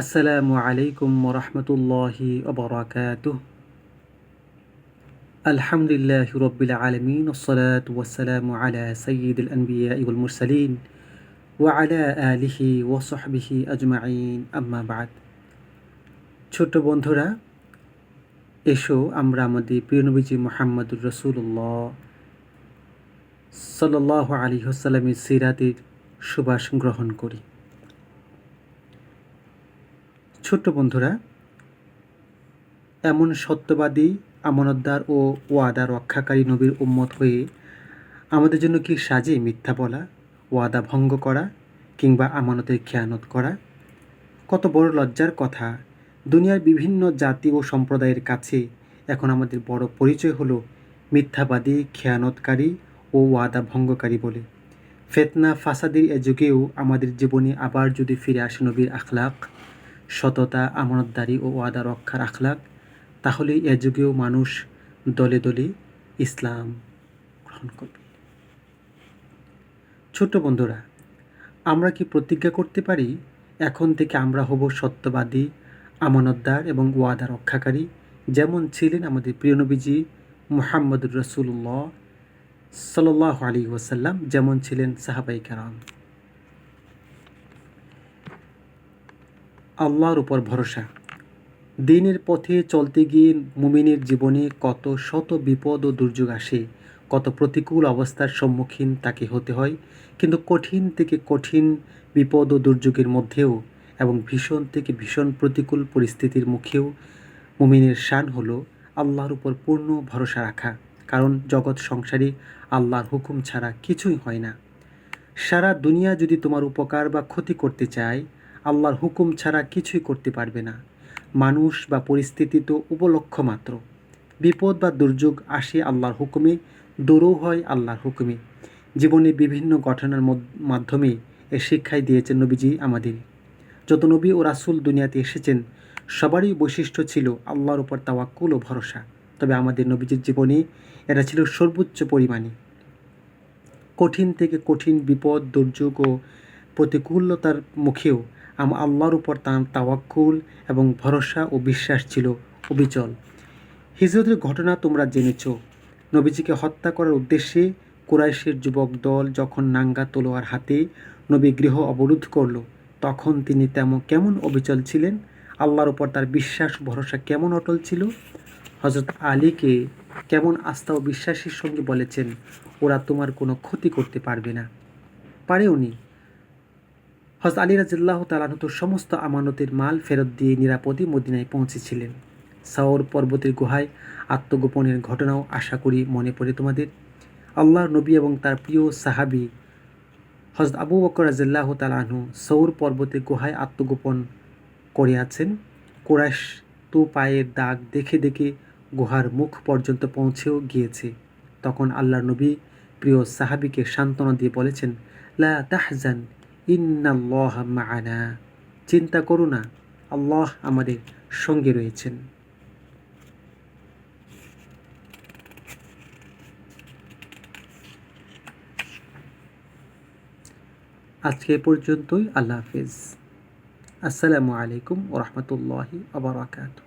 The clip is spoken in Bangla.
আসসালামু আলাইকুম ওরহমতুল্লাহি ওবরাকাতুহ আলহামদুলিল্লাহ রব্বিল আলমিন ওসলাত ওয়াসালামু আলা সঈদ আনবিয়া ইবুল মুরসালিন ওয়া আলা আলিহি ওসহবিহি আজমাইন আম্মা বাদ ছোট বন্ধুরা, এসো আমরা আমাদের প্রিয়নবীজি মোহাম্মদুর রসুল্লাহ সাল্লাহ আলী হাসাল্লামের সিরাতের সুবাস গ্রহণ করি। ছোট্ট বন্ধুরা, এমন সত্যবাদী, আমানতদার ও ওয়াদা রক্ষাকারী নবীর উম্মত হয়ে আমাদের জন্য কি সাজে মিথ্যা বলা, ওয়াদা ভঙ্গ করা কিংবা আমানতের খেয়ানত করা? কত বড় লজ্জার কথা। দুনিয়ার বিভিন্ন জাতি ও সম্প্রদায়ের কাছে এখন আমাদের বড় পরিচয় হলো মিথ্যাবাদী, খেয়ানতকারী ও ওয়াদা ভঙ্গকারী বলে। ফেতনা, ফাসাদের এ যুগেও আমাদের জীবনে আবার যদি ফিরে আসে নবীর আখলাক সততা, আমানতদারি ও ওয়াদা রক্ষার আখলাক তাহলে এ যুগেও মানুষ দলে দলে ইসলাম গ্রহণ করবে। ছোট বন্ধুরা, আমরা কি প্রতিজ্ঞা করতে পারি, এখন থেকে আমরা হব সত্যবাদী, আমানতদার এবং ওয়াদা রক্ষাকারী, যেমন ছিলেন আমাদের প্রিয়নবীজি মুহাম্মদুর রসুল্লাহ সাল্লাহ আলী ওসাল্লাম যেমন ছিলেন সাহাবাই কারাম। আল্লাহর উপর ভরসা। দিনের পথে চলতে গিয়ে মুমিনের জীবনে কত শত বিপদ ও দুর্যোগ আসে, কত প্রতিকূল অবস্থার সম্মুখীন তাকে হতে হয়, কিন্তু কঠিন থেকে কঠিন বিপদ ও দুর্যোগের মধ্যেও এবং ভীষণ থেকে ভীষণ প্রতিকূল পরিস্থিতির মুখেও মুমিনের শান হলো আল্লাহর উপর পূর্ণ ভরসা রাখা, কারণ জগৎ সংসারে আল্লাহর হুকুম ছাড়া কিছুই হয় না। সারা দুনিয়া যদি তোমার উপকার বা ক্ষতি করতে চায় আল্লাহর হুকুম ছাড়া কিছুই করতে পারবে না। মানুষ বা পরিস্থিতি তো উপলক্ষ মাত্র। বিপদ বা দুর্যোগ আসে আল্লাহর হুকুমে, দূরও হয় আল্লাহর হুকুমে। জীবনে বিভিন্ন ঘটনার মাধ্যমে এ শিক্ষাই দিয়েছেন নবীজি আমাদের। যত নবী ও রাসুল দুনিয়াতে এসেছেন, সবারই বৈশিষ্ট্য ছিল আল্লাহর উপর তাওয়াক্কুল ও ভরসা। তবে আমাদের নবীজির জীবনে এটা ছিল সর্বোচ্চ পরিমাণে। কঠিন থেকে কঠিন বিপদ, দুর্যোগ ও প্রতিকূলতার মুখেও আল্লাহর উপর তার তাওয়াক্কুল এবং ভরসা ও বিশ্বাস ছিল অবিচল। হিজরতের ঘটনা তোমরা জেনেছ। নবীজিকে হত্যা করার উদ্দেশ্যে কুরাইশের যুবক দল যখন নাঙ্গা তলোয়ার হাতে নবী গৃহ অবরোধ করল, তখন তিনি তেমন কেমন অবিচল ছিলেন? আল্লাহর উপর তার বিশ্বাস ভরসা কেমন অটল ছিল? হজরত আলীকে কেমন আস্থা ও বিশ্বাসের সঙ্গে বলেছেন, ওরা তোমার কোনো ক্ষতি করতে পারবে না। পারেও নি হজ আলী রাজিল্লাহ তালানহত সমস্ত আমানতের মাল ফেরত দিয়ে নিরাপদে মদিনায় পৌঁছেছিলেন। সাওর পর্বতের গুহায় আত্মগোপনের ঘটনাও আশা করি মনে পড়ে তোমাদের। আল্লাহর নবী এবং তার প্রিয় সাহাবি হজরত আবু বকর রাজিল্লাহ তালাহু সৌর পর্বতের গুহায় আত্মগোপন করে আছেন। কোরাশ তো পায়ের দাগ দেখে দেখে গুহার মুখ পর্যন্ত পৌঁছেও গিয়েছে। তখন আল্লাহর নবী প্রিয় সাহাবিকে সান্ত্বনা দিয়ে বলেছেন, লা তাহজান ইন্নাল্লাহ মাআনা চিন্তা করো না, আল্লাহ আমাদের সঙ্গে রয়েছেন। আজকে পর্যন্তই, আল্লাহ হাফিজ। আসসালামু আলাইকুম ওরহমতুল্লাহি আবরাকাতু